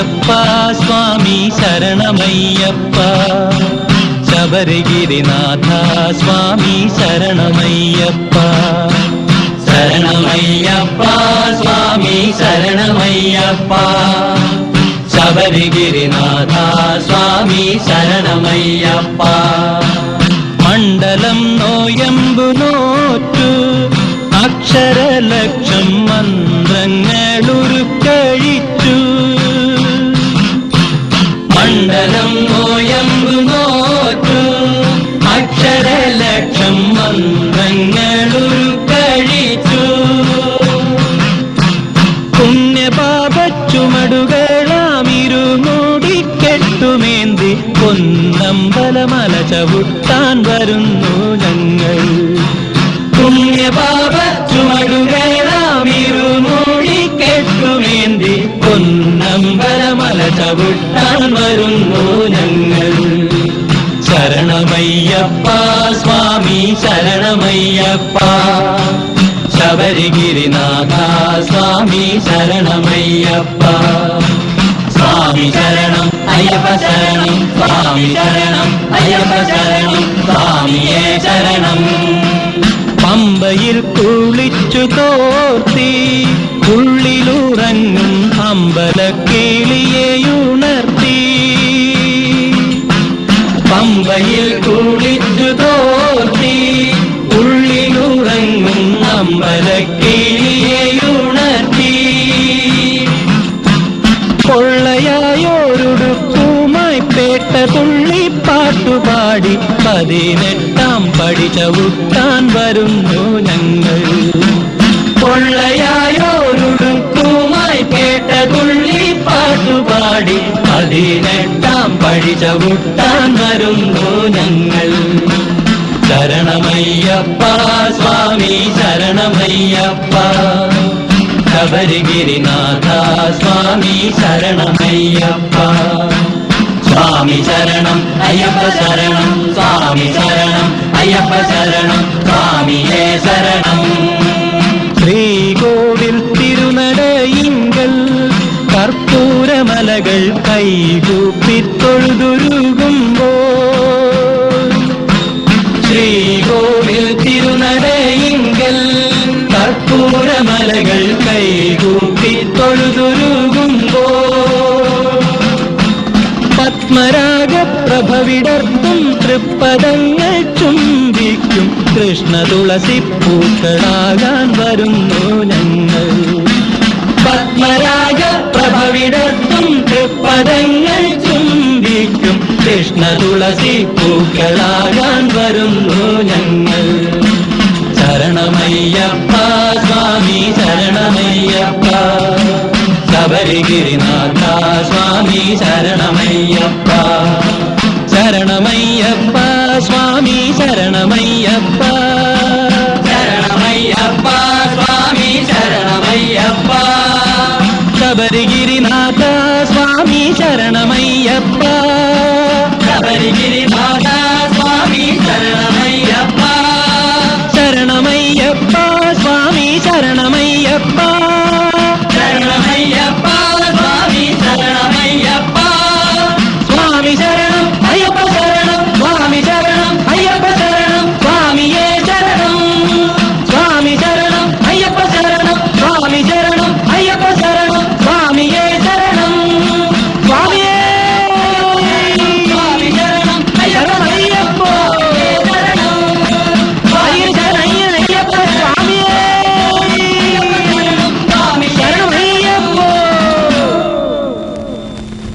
ശരണമയ്യപ്പ സ്വാമി ശരണമയ്യപ്പ ശബരിഗിരിനാഥ സ്വാമി ശരണമയ്യപ്പ ശരണമയ്യപ്പ സ്വാമി ശരണമയ്യപ്പ ശബരിഗിരിനാഥ സ്വാമി ശരണമയ്യപ്പ മണ്ഡലം നോയമ്പു നോറ്റു അക്ഷരലക്ഷം മന്ത്രങ്ങളുരുക്കഴിച്ചു പുണ്യപാപച്ചുമടുകളാമിരുമൂടിക്കെട്ടുമേന്തി പൊന്നമ്പലമല ചവിട്ടാൻ വരുന്നു ഞങ്ങൾ. പുണ്യപാപച്ചുമടുകളാമിരുമൂടിക്കെട്ടുമേന്തി പൊന്നമ്പലമല ചവിട്ടാൻ വരുന്നു ഞങ്ങൾ. ശരണമയ്യപ്പ സ്വാമി ശരണമയ്യപ്പ. ശബരിഗിരിനാഥ സ്വാമി ശരണമയ്യപ്പ. സ്വാമി ശരണം അയ്യപ്പ ശരണം സ്വാമി ശരണം അയ്യപ്പ ശരണം സ്വാമിയേ ശരണം. പമ്പയിൽ കുളിച്ചു തോർത്തി ഉള്ളിലുറങ്ങും അമ്പലക്കിളിയെയുണർത്തി പമ്പയിൽ അമ്പലക്കിളിയെയുണർത്തി കൊള്ളയായോരുടുക്കുമായി പേട്ട തുള്ളി പാട്ടുപാടി പതിനെട്ടാം പടി ചവിട്ടാൻ വരുന്നു ഞങ്ങൾ. കൊള്ളയായോരുടുക്കുമായി പേട്ട തുള്ളി പാട്ടുപാടി പതിനെട്ടാം പടി ചവിട്ടാൻ വരുന്നു ഞങ്ങൾ. ശരണമയ്യപ്പ സ്വാമി ശബരിഗിരിനാഥ സ്വാമി ശരണമയ്യപ്പ. സ്വാമി ശരണം അയ്യപ്പ ശരണം സ്വാമി ശരണം അയ്യപ്പ ശരണം സ്വാമിയേ ശരണം. ശ്രീകോവിൽ തിരുനടയിങ്കൽ കർപ്പൂരമലകൾ കൈകൂപ്പി പത്മരാഗ പ്രഭവിടർത്തും തൃപ്പദങ്ങൾ ചുംബിക്കും. കൃഷ്ണ തുളസി പൂക്കളാകാൻ വരുന്നു ഞങ്ങൾ. പത്മരാഗ പ്രഭവിടർത്തും തൃപ്പദങ്ങൾ ചുംബിക്കും. കൃഷ്ണ തുളസി പൂക്കളാകാൻ വരുന്നു ഞങ്ങൾ. ശരണമയ്യപ്പ സ്വാമി ശരണമയ്യപ്പ. ശബരിഗിരിനാഥ സ്വാമി சரணமையப்பா சுவாமி சரணமையப்பா. சரணமையப்பா சுவாமி சரணமையப்பா. சபரிகிரிநாதா சுவாமி சரணமையப்பா. சபரிகிரி